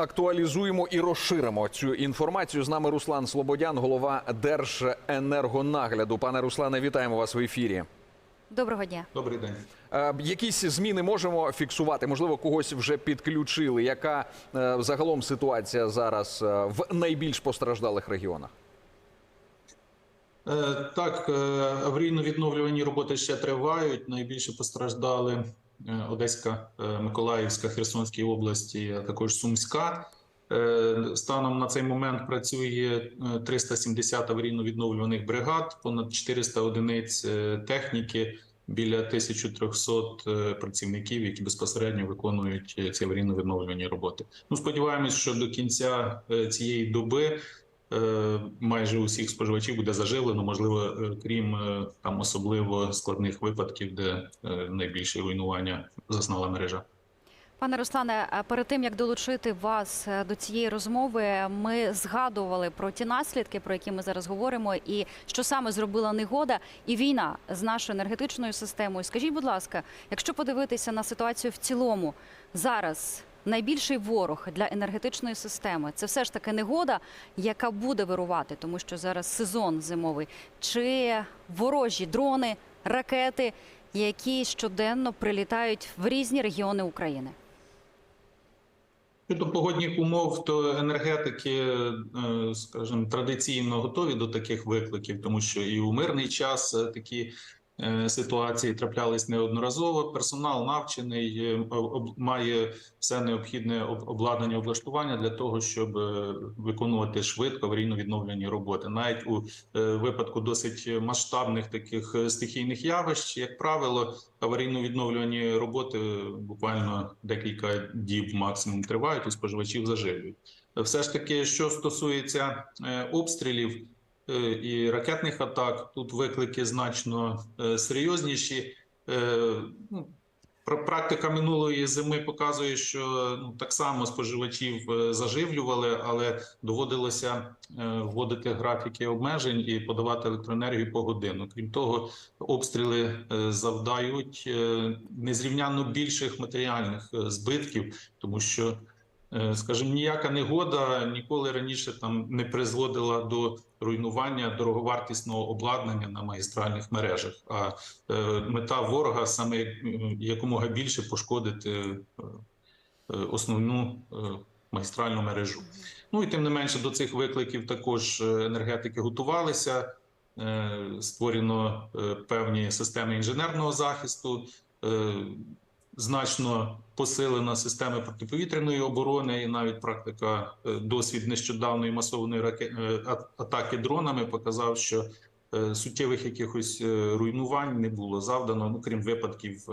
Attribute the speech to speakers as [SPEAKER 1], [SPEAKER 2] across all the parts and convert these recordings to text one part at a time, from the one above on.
[SPEAKER 1] Актуалізуємо і розширимо цю інформацію. З нами Руслан Слободян, голова Держенергонагляду. Пане Руслане, вітаємо вас в ефірі.
[SPEAKER 2] Доброго дня.
[SPEAKER 3] Добрий день.
[SPEAKER 1] Е, Якісь зміни можемо фіксувати? Можливо, когось вже підключили. Яка е, загалом ситуація зараз е, в найбільш постраждалих регіонах?
[SPEAKER 3] Так, е, аварійно-відновлювані роботи ще тривають. Найбільше постраждали Одеська, е, Миколаївська, Херсонській області, а також Сумська. Е, Станом на цей момент працює е, 370 аварійно-відновлюваних бригад, понад 400 одиниць е, техніки, біля 1300 е, працівників, які безпосередньо виконують е, ці аварійно-відновлювані роботи. Ну, сподіваємось, що до кінця е, цієї доби е, майже усіх споживачів буде заживлено, можливо, е, крім е, там особливо складних випадків, де е, найбільше руйнування зазнала мережа.
[SPEAKER 2] Пане Руслане, перед тим як долучити вас е, до цієї розмови, ми згадували про ті наслідки, про які ми зараз говоримо, і що саме зробила негода і війна з нашою енергетичною системою. Скажіть, будь ласка, якщо подивитися на ситуацію в цілому зараз. Найбільший ворог для енергетичної системи це все ж таки негода, яка буде вирувати, тому що зараз сезон зимовий, чи ворожі дрони, ракети, які щоденно прилітають в різні регіони України.
[SPEAKER 3] Щодо погодних умов, то енергетики, е, скажімо, традиційно готові до таких викликів, тому що і у мирний час е, такі ситуації траплялись неодноразово. Персонал навчений, е, має все необхідне об- обладнання облаштування для того, щоб е, виконувати швидко аварійно-відновлені роботи. Навіть у е, випадку досить масштабних таких е, стихійних явищ, як правило, аварійно-відновлювані роботи буквально декілька діб максимум тривають, і споживачів заживлюють. Все ж таки, що стосується е, обстрілів е, і ракетних атак, тут виклики значно е, серйозніші. Е, ну, Практика минулої зими показує, що ну так само споживачів е, заживлювали, але доводилося е, вводити графіки обмежень і подавати електроенергію по годину. Крім того, обстріли е, завдають е, незрівнянно більших матеріальних е, збитків, тому що, е, скажімо, ніяка негода ніколи раніше там не призводила до руйнування дороговартісного обладнання на магістральних мережах. А е, мета ворога саме е, якомога більше пошкодити е, е, основну е, магістральну мережу. Ну і тим не менше до цих викликів також е, енергетики готувалися. Е, Створено е, певні системи інженерного захисту, е, значно посилена система протиповітряної оборони, і навіть практика е, досвід нещодавної масованої е, атаки дронами показав, що е, суттєвих якихось руйнувань не було завдано, ну крім випадків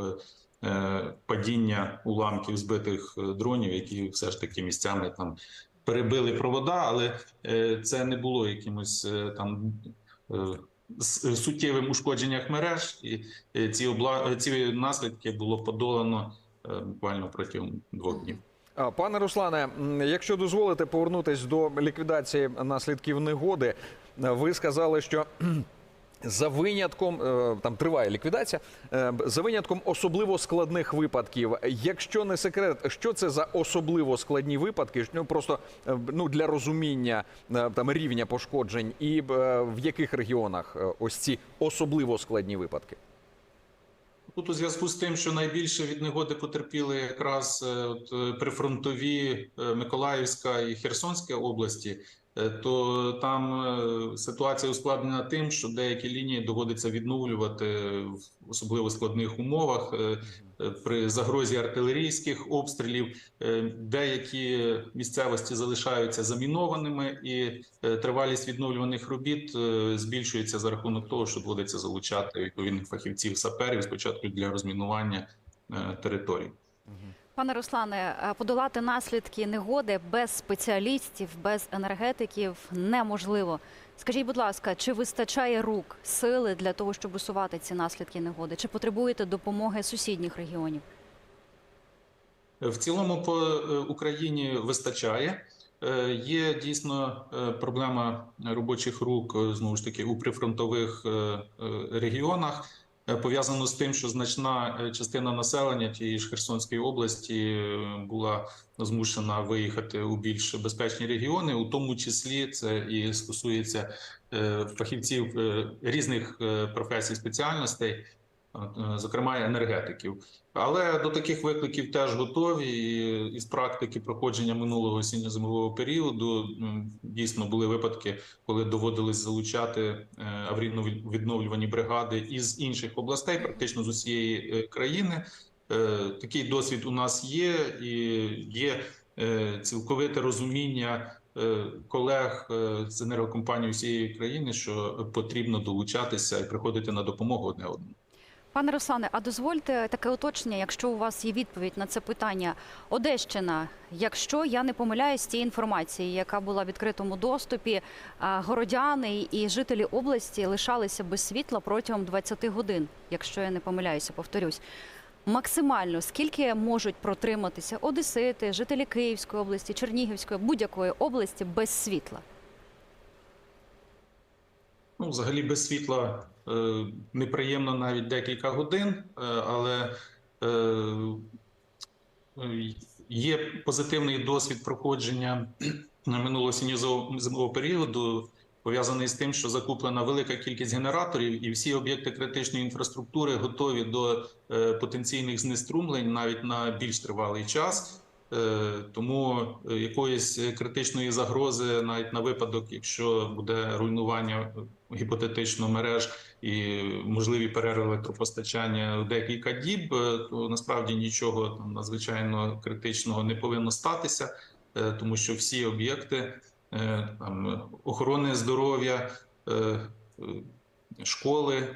[SPEAKER 3] падіння уламків збитих дронів, які все ж таки місцями там перебили провода, але це не було якимось там. Е, с- суттєвим ушкодженнях мереж, і е, ці обла... ці наслідки було подолано е, буквально протягом двох днів.
[SPEAKER 1] Пане Руслане, якщо дозволите повернутись до ліквідації наслідків негоди, е, ви сказали, що за винятком е, там триває ліквідація, е, за винятком особливо складних випадків. Якщо не секрет, що це за особливо складні випадки? Ну просто е, ну для розуміння там рівня пошкоджень, і в яких регіонах ось ці особливо складні випадки?
[SPEAKER 3] Тут у зв'язку з тим, що найбільше від негоди потерпіли якраз е, от, е, прифронтові е, Миколаївська і Херсонська області, то там ситуація ускладнена тим, що деякі лінії доводиться відновлювати в особливо складних умовах при загрозі артилерійських обстрілів. Е, Деякі місцевості залишаються замінованими, і е, тривалість відновлюваних робіт е, збільшується за рахунок того, що доводиться залучати відповідних фахівців саперів спочатку для розмінування територій.
[SPEAKER 2] Пане Руслане, подолати наслідки негоди без спеціалістів, без енергетиків неможливо. Скажіть, будь ласка, чи вистачає рук, сили для того, щоб усувати ці наслідки негоди? Чи потребуєте допомоги сусідніх регіонів?
[SPEAKER 3] В цілому по е, Україні вистачає. Е, Є дійсно е, проблема робочих рук знову ж таки у прифронтових регіонах. Е, пов'язано з тим, що значна е, частина населення тієї ж Херсонської області е, була змушена виїхати у більш безпечні регіони, у тому числі це і стосується фахівців різних професій спеціальностей, зокрема енергетиків. Але до таких викликів теж готові. І із практики проходження минулого осінньо-зимового періоду дійсно були випадки, коли доводилось залучати е, аварійно-відновлювані бригади із інших областей, практично з усієї е, країни. Е, Такий досвід у нас є, і є е, цілковите розуміння е, колег е, з енергокомпаній усієї країни, що потрібно долучатися і приходити на допомогу одне одному.
[SPEAKER 2] Пане Руслане, а дозвольте таке уточнення, якщо у вас є відповідь на це питання. Одещина, якщо я не помиляюсь з тієї інформації, яка була в відкритому доступі, городяни і жителі області лишалися без світла протягом 20 годин, якщо я не помиляюся, повторюсь. Максимально скільки можуть протриматися одесити, жителі Київської області, Чернігівської, будь-якої області без світла?
[SPEAKER 3] Ну, взагалі без світла е, неприємно навіть декілька годин, е, але е, є позитивний досвід проходження минулого зимового періоду, пов'язаний з тим, що закуплена велика кількість генераторів, і всі об'єкти критичної інфраструктури готові до е, потенційних знеструмлень навіть на більш тривалий час. Е, Тому е, якоїсь критичної загрози, навіть на випадок, якщо буде руйнування гіпотетично мереж і можливі перерви електропостачання в декілька діб, е, то насправді нічого там надзвичайно критичного не повинно статися, е, тому що всі об'єкти е, там охорони здоров'я, е, е, школи, е,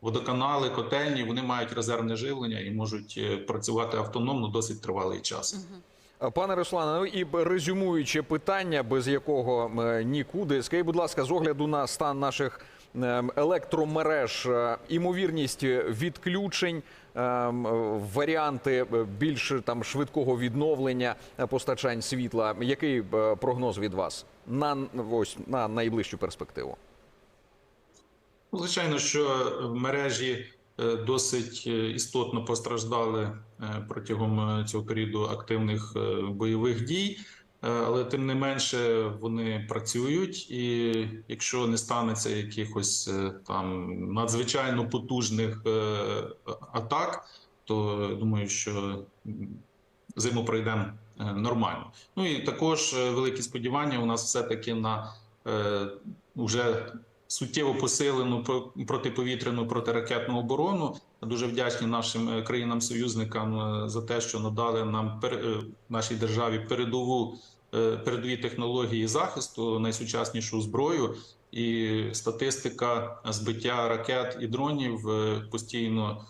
[SPEAKER 3] водоканали, котельні вони мають резервне живлення і можуть е, працювати автономно досить тривалий час.
[SPEAKER 1] Пане Руслане, ну і резюмуючи питання, без якого е, нікуди, скажіть, будь ласка, з огляду на стан наших е, електромереж, е, імовірність відключень, е, м, е, варіанти е, більш там швидкого відновлення е, постачань світла. Який е, прогноз від вас на ось на найближчу перспективу?
[SPEAKER 3] Ну, Звичайно, що мережі е, досить е, істотно постраждали е, протягом е, цього періоду активних е, бойових дій, Е, але тим не менше вони працюють, і якщо не станеться якихось е, там надзвичайно потужних е, атак, то думаю, що зиму пройдемо е, нормально. Ну і також е, великі сподівання у нас все-таки на е, вже суттєво посилену про- протиповітряну протиракетну оборону. Дуже вдячні нашим е, країнам-союзникам е, за те, що надали нам е, нашій державі передову передові технології захисту, найсучаснішу зброю. І статистика збиття ракет і дронів постійно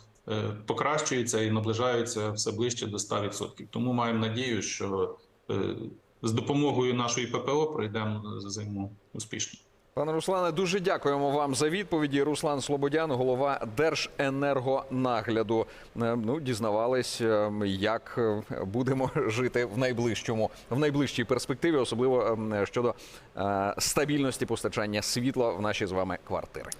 [SPEAKER 3] покращується і наближається все ближче до 100%. Тому маємо надію, що з допомогою нашої ППО пройдемо зиму успішно.
[SPEAKER 1] Пане Руслане, дуже дякуємо вам за відповіді. Руслан Слободян, голова Держенергонагляду. Е, Ну, дізнавались, е, як е, будемо жити в найближчому, в найближчій перспективі, особливо е, щодо стабільності постачання світла в наші з вами квартири.